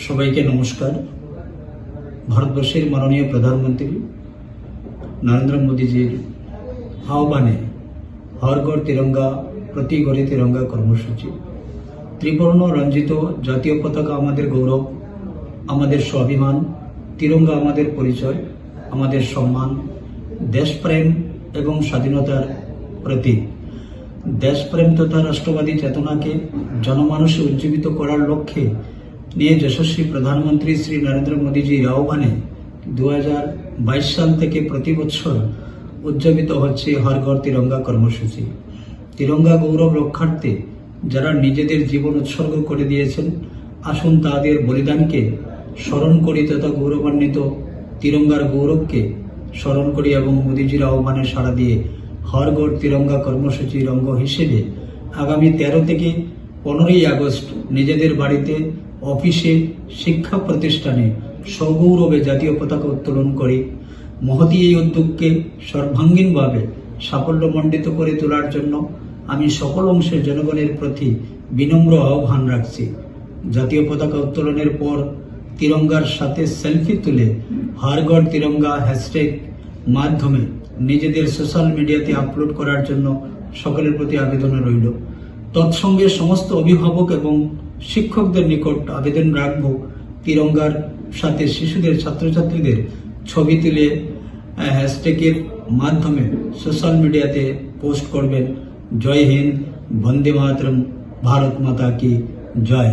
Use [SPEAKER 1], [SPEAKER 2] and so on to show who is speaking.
[SPEAKER 1] সবাইকে নমস্কার। ভারতবর্ষের মাননীয় প্রধানমন্ত্রী নরেন্দ্র মোদীজির আহ্বানে হর ঘর তিরঙ্গা প্রতি ঘরে তিরঙ্গা কর্মসূচি। ত্রিবর্ণ রঞ্জিত জাতীয় পতাকা আমাদের গৌরব, আমাদের স্বাভিমান, তিরঙ্গা আমাদের পরিচয়, আমাদের সম্মান, দেশপ্রেম এবং স্বাধীনতার প্রতীক। দেশপ্রেম তথা রাষ্ট্রবাদী চেতনাকে জনমানসে উজ্জীবিত করার লক্ষ্যে নিয়ে যশস্বী প্রধানমন্ত্রী শ্রী নরেন্দ্র মোদীজির আহ্বানে দু হাজার বাইশ সাল থেকে প্রতি বছর উদযাপিত হচ্ছে হর ঘর তিরঙ্গা কর্মসূচি। তিরঙ্গা গৌরব রক্ষার্থে যারা নিজেদের জীবন উৎসর্গ করে দিয়েছেন, আসুন তাদের বলিদানকে স্মরণ করি তথা গৌরবান্বিত তিরঙ্গার গৌরবকে স্মরণ করি এবং মোদীজির আহ্বানে সাড়া দিয়ে হর ঘর তিরঙ্গা কর্মসূচির অঙ্গ হিসেবে আগামী তেরো থেকে পনেরোই আগস্ট নিজেদের বাড়িতে অফিসে শিক্ষা প্রতিষ্ঠানে সগৌরবে জাতীয় পতাকা উত্তোলন করি, মহতি এই উদ্যোগকে সর্বাঙ্গীনভাবে সাফল্যমণ্ডিত করে তোলার জন্য আমি সকল অংশের জনগণের প্রতি বিনম্র আহ্বান রাখছি। জাতীয় পতাকা উত্তোলনের পর তিরঙ্গার সাথে সেলফি তুলে হারগড় তিরঙ্গা হ্যাশট্যাগ মাধ্যমে নিজেদের সোশ্যাল মিডিয়াতে আপলোড করার জন্য সকলের প্রতি আবেদন রইল। তৎসঙ্গে সমস্ত অভিভাবক এবং শিক্ষকদের নিকট আবেদন রাখব। তিরঙ্গার সাথে শিশুদের, ছাত্রছাত্রীদের ছবি তুলে হ্যাশট্যাগের মাধ্যমে সোশ্যাল মিডিয়াতে পোস্ট করবেন। জয় হিন্দ, বন্দে মাতরম, ভারত মাতা কি জয়।